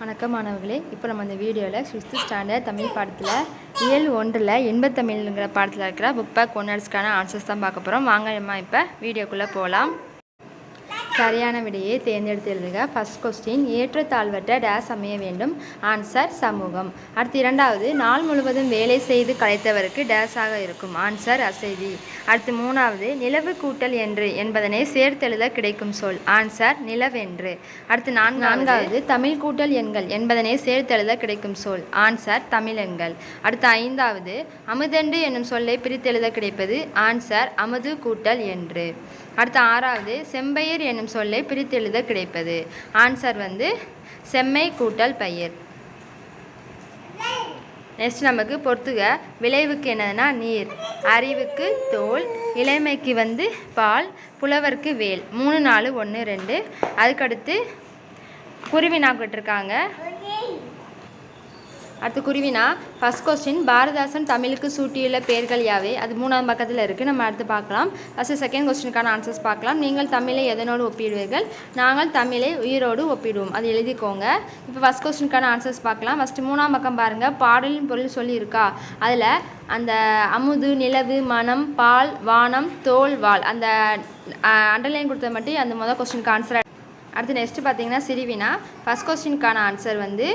வணக்கம் மாணவர்களே. இப்போ நம்ம இந்த வீடியோவில் சிக்ஸ்த்து ஸ்டாண்டர்ட் தமிழ் பாடத்தில் இயல் ஒன்றில் எண்பத்தமிழ்ங்கிற பாடத்தில் இருக்கிற புக் பேக் ஒன்னர்ஸ்க்கான ஆன்சர்ஸ் தான் பார்க்க போகிறோம் வாங்க அம்மா இப்போ வீடியோக்குள்ளே போகலாம் சரியான விடையை தேர்ந்தெடுத்து எழுதுக ஃபஸ்ட் கொஸ்டின் ஏற்றத்தாழ்வற்ற டேஸ் அமைய வேண்டும். ஆன்சர் சமூகம். அடுத்து இரண்டாவது நாள் முழுவதும் வேலை செய்து கலைத்தவருக்கு டேஸாக இருக்கும். ஆன்சர் அசைதி. அடுத்து மூணாவது நிலவு கூட்டல் என்று என்பதனை சேர்த்தெழுத கிடைக்கும் சொல். ஆன்சர் நிலவென்று. அடுத்து நான் நான்காவது தமிழ் கூட்டல் எண்கள் என்பதனை சேர்த்தெழுத கிடைக்கும் சொல். ஆன்சர் தமிழெண்கள் அடுத்து ஐந்தாவது அமுதென்று என்னும் சொல்லை பிரித்தெழுத கிடைப்பது. ஆன்சர் அமுது கூட்டல் என்று. அடுத்து ஆறாவது செம்பயிர் என்னும் சொல்லை பிரித்தெழுத கிடைப்பது. ஆன்சர் வந்து செம்மை கூட்டல் பயிர். நெக்ஸ்ட் நமக்கு பொறுத்துக விளைவுக்கு என்னதுன்னா நீர் அறிவுக்கு தோல் இளமைக்கு வந்து பால் புலவருக்கு வேல். மூணு நாலு ஒன்று ரெண்டு. அதுக்கடுத்து குருவி நாக்கிட்டுருக்காங்க அடுத்து குருவினா ஃபஸ்ட் கொஸ்டின் பாரதாசன் தமிழுக்கு சூட்டியுள்ள பெயர்கள் யாவை? அது மூணாவது பக்கத்தில் இருக்குது நம்ம அடுத்து பார்க்கலாம். ஃபஸ்ட்டு செகண்ட் கொஸ்டினுக்கான ஆன்சர்ஸ் பார்க்கலாம். நீங்கள் தமிழை எதனோடு ஒப்பிடுவீர்கள்? நாங்கள் தமிழை உயிரோடு ஒப்பிடுவோம். அது எழுதிக்கோங்க. இப்போ ஃபஸ்ட் கொஸ்டினுக்கான ஆன்சர்ஸ் பார்க்கலாம். ஃபஸ்ட்டு மூணாம் பக்கம் பாருங்கள் பாடலின் பொருள் சொல்லியிருக்கா? அதில் அந்த அமுது நிலவு மனம் பால் வானம் தோல் வால். அந்த அண்டர்லைன் கொடுத்தது மட்டும் அந்த முதல் கொஸ்டினுக்கு ஆன்சர் அடுத்து நெக்ஸ்ட் பார்த்தீங்கன்னா சிறுவினா. ஃபஸ்ட் கொஸ்டினுக்கான ஆன்சர் வந்து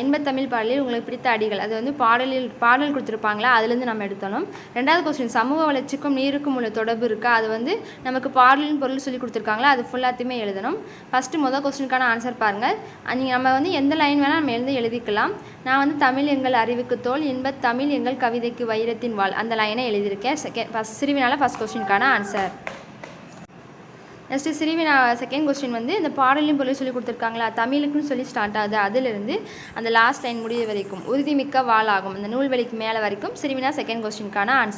இன்பத்தமிழ் பாடலில் உங்களுக்கு பிடித்த அடிகள். அது வந்து பாடலில் பாடல் கொடுத்துருப்பாங்களா? அதுலேருந்து நம்ம எடுத்தணும். ரெண்டாவது கொஸ்டின் சமூக வளர்ச்சிக்கும் நீருக்கும் உள்ள தொடர்பு இருக்கா? அது வந்து நமக்கு பாடலின் பொருள் சொல்லி கொடுத்துருக்காங்களா? அது ஃபுல்லாத்தையுமே எழுதணும். ஃபஸ்ட்டு முதல் கொஸ்டினுக்கான ஆன்சர் பாருங்கள். நீங்கள் நம்ம வந்து எந்த லைன் வேணால் நம்ம எழுந்து எழுதிக்கலாம். நான் வந்து தமிழ் எங்கள் அறிவுக்கு தோல் இன்பத் தமிழ் எங்கள் கவிதைக்கு வைரத்தின் வாழ் அந்த லைனை எழுதியிருக்கேன். செகண்ட் ஃபஸ்ட் சிறுவினால ஃபஸ்ட் கொஸ்டினுக்கான ஆன்சர் நெக்ஸ்ட்டு சிறுவினா செகண்ட் கொஸ்டின் வந்து இந்த பாடலையும் பொருள் சொல்லி கொடுத்துருக்காங்களா? தமிழுக்குன்னு சொல்லி ஸ்டார்ட் ஆகுது. அதிலிருந்து அந்த லாஸ்ட் லைன் முடிவு வரைக்கும் உறுதிமிக்க வாளாகும். அந்த நூல்வெளிக்கு மேலே வரைக்கும் சிறுவினா செகண்ட் கொஸ்டினுக்கான ஆன்சர்